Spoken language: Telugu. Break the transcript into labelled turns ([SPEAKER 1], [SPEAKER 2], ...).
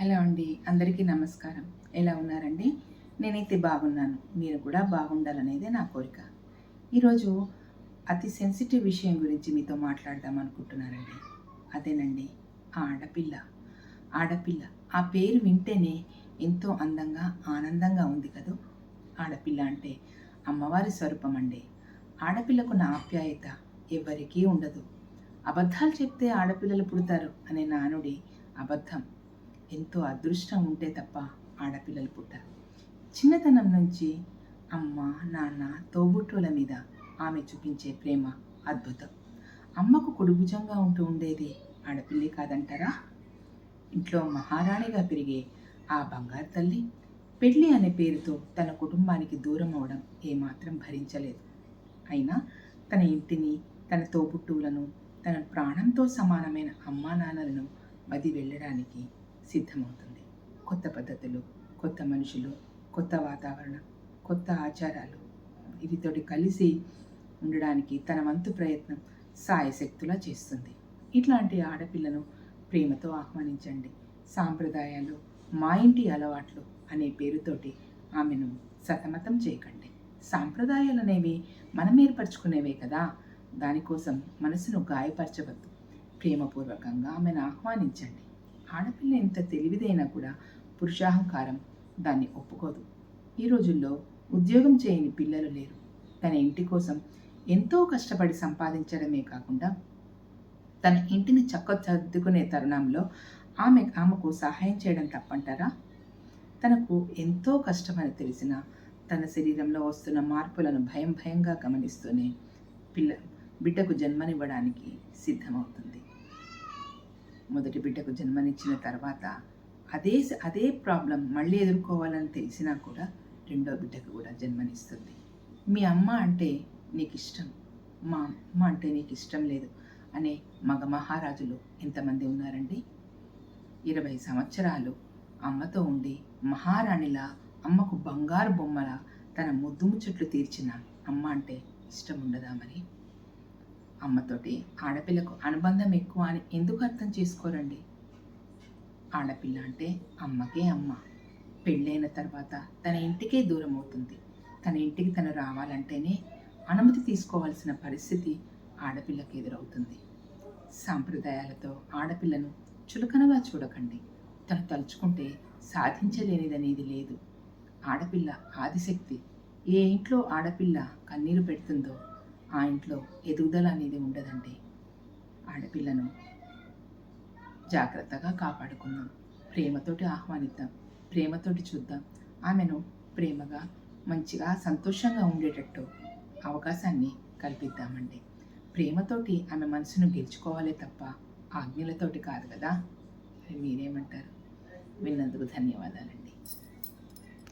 [SPEAKER 1] హలో అండి అందరికీ నమస్కారం. ఎలా ఉన్నారండి? నేనైతే బాగున్నాను. మీరు కూడా బాగుండాలనేదే నా కోరిక. ఈరోజు అతి సెన్సిటివ్ విషయం గురించి మీతో మాట్లాడదాం అనుకుంటున్నానండి. అదేనండి ఆ ఆడపిల్ల. ఆడపిల్ల. ఆ పేరు వింటేనే ఎంతో అందంగా ఆనందంగా ఉంది కదూ? ఆడపిల్ల అంటే అమ్మవారి స్వరూపం అండి ఆడపిల్లకున్న ఆప్యాయత ఎవ్వరికీ ఉండదు. అబద్ధాలు చెప్తే ఆడపిల్లలు పుడతారు అనే నానుడి అబద్ధం. ఎంతో అదృష్టం ఉంటే తప్ప ఆడపిల్లలు పుట్టారు చిన్నతనం నుంచి అమ్మ నాన్న తోబుట్టుల మీద ఆమె చూపించే ప్రేమ అద్భుతం. అమ్మకు కుడుభుజంగా ఉంటూ ఉండేది ఆడపిల్లి కాదంటారా? ఇంట్లో మహారాణిగా పెరిగే ఆ బంగారు తల్లి పెళ్ళి అనే పేరుతో తన కుటుంబానికి దూరం అవడం ఏమాత్రం భరించలేదు. అయినా తన ఇంటిని తన తోబుట్టువులను తన ప్రాణంతో సమానమైన అమ్మా నాన్నలను వది వెళ్ళడానికి సిద్ధమవుతుంది. కొత్త పద్ధతులు కొత్త మనుషులు కొత్త వాతావరణం కొత్త ఆచారాలు వీటితోటి కలిసి ఉండడానికి తన వంతు ప్రయత్నం సాయశక్తులా చేస్తుంది. ఇట్లాంటి ఆడపిల్లను ప్రేమతో ఆహ్వానించండి. సాంప్రదాయాలు మా ఇంటి అలవాట్లు అనే పేరుతోటి ఆమెను సతమతం చేయకండి. సాంప్రదాయాలు అనేవి మనం ఏర్పరచుకునేవే కదా! దానికోసం మనసును గాయపరచవద్దు. ప్రేమపూర్వకంగా ఆమెను ఆహ్వానించండి. ఆడపిల్ల ఎంత తెలివిదైనా కూడా పురుషాహంకారం దాన్ని ఒప్పుకోదు. ఈ రోజుల్లో ఉద్యోగం చేయని పిల్లలు లేరు. తన ఇంటి కోసం ఎంతో కష్టపడి సంపాదించడమే కాకుండా తన ఇంటిని చక్కదిద్దుకునే తరుణంలో ఆమె ఆమెకు సహాయం చేయడం తప్పంటారా? తనకు ఎంతో కష్టమని తెలిసిన తన శరీరంలో వస్తున్న మార్పులను భయం భయంగా గమనిస్తూనే పిల్ల బిడ్డకు జన్మనివ్వడానికి సిద్ధమవుతుంది. మొదటి బిడ్డకు జన్మనిచ్చిన తర్వాత అదే అదే ప్రాబ్లం మళ్ళీ ఎదుర్కోవాలని తెలిసినా కూడా రెండో బిడ్డకు కూడా జన్మనిస్తుంది. మీ అమ్మ అంటే నీకు ఇష్టం మా అమ్మ అంటే నీకు ఇష్టం లేదు అనే మగ మహారాజులు ఎంతమంది ఉన్నారండి? ఇరవై సంవత్సరాలు అమ్మతో ఉండి మహారాణిలా అమ్మకు బంగారు బొమ్మల తన ముద్దుము చెట్లు తీర్చిన అమ్మ అంటే ఇష్టం ఉండదా మరి? అమ్మతోటి ఆడపిల్లకు అనుబంధం ఎక్కువ అని ఎందుకు అర్థం చేసుకోరండి? ఆడపిల్ల అంటే అమ్మకే అమ్మ. పెళ్ళైన తర్వాత తన ఇంటికే దూరం అవుతుంది తన ఇంటికి తను రావాలంటేనే అనుమతి తీసుకోవాల్సిన పరిస్థితి ఆడపిల్లకి ఎదురవుతుంది. సాంప్రదాయాలతో ఆడపిల్లను చులకనగా చూడకండి. తను తలుచుకుంటే సాధించలేనిదనేది లేదు. ఆడపిల్ల ఆదిశక్తి. ఏ ఇంట్లో ఆడపిల్ల కన్నీరు పెడుతుందో ఆ ఇంట్లో ఎదుగుదల అనేది ఉండదండి. ఆడపిల్లను జాగ్రత్తగా కాపాడుకుందాం. ప్రేమతోటి ఆహ్వానిద్దాం. ప్రేమతోటి చూద్దాం. ఆమెను ప్రేమగా మంచిగా సంతోషంగా ఉండేటట్టు అవకాశాన్ని కల్పిద్దామండి. ప్రేమతోటి ఆమె మనసును గెలుచుకోవాలే తప్ప ఆజ్ఞలతోటి కాదు కదా? మీరేమంటారు? విన్నందుకు ధన్యవాదాలండి.